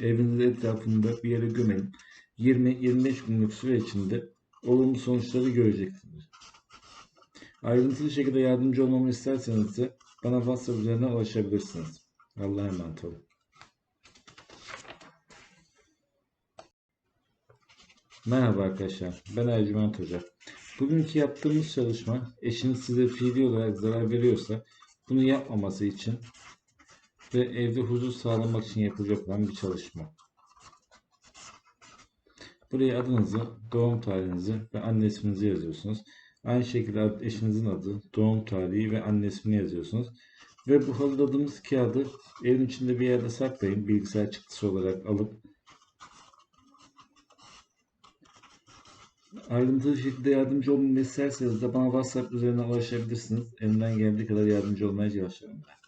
Evinizin etrafında bir yere gömelim. 20-25 günlük süre içinde olumlu sonuçları göreceksiniz. Ayrıntılı şekilde yardımcı olmamı isterseniz de bana WhatsApp üzerinden ulaşabilirsiniz. Allah'a emanet olun. Merhaba arkadaşlar, ben Ercüment Hoca. Bugünkü yaptığımız çalışma eşiniz size fiili olarak zarar veriyorsa bunu yapmaması için ve evde huzur sağlamak için yapılacak olan bir çalışma. Buraya adınızı, doğum tarihinizi ve anne isminizi yazıyorsunuz. Aynı şekilde eşinizin adı, doğum tarihi ve anne ismini yazıyorsunuz. Ve bu hazırladığımız kağıdı evin içinde bir yerde saklayın. Bilgisayar çıktısı olarak alıp ayrıntılı şekilde yardımcı olmamı isterseniz de bana WhatsApp üzerinden ulaşabilirsiniz. Elimden geldiği kadar yardımcı olmaya çalışıyorum ben.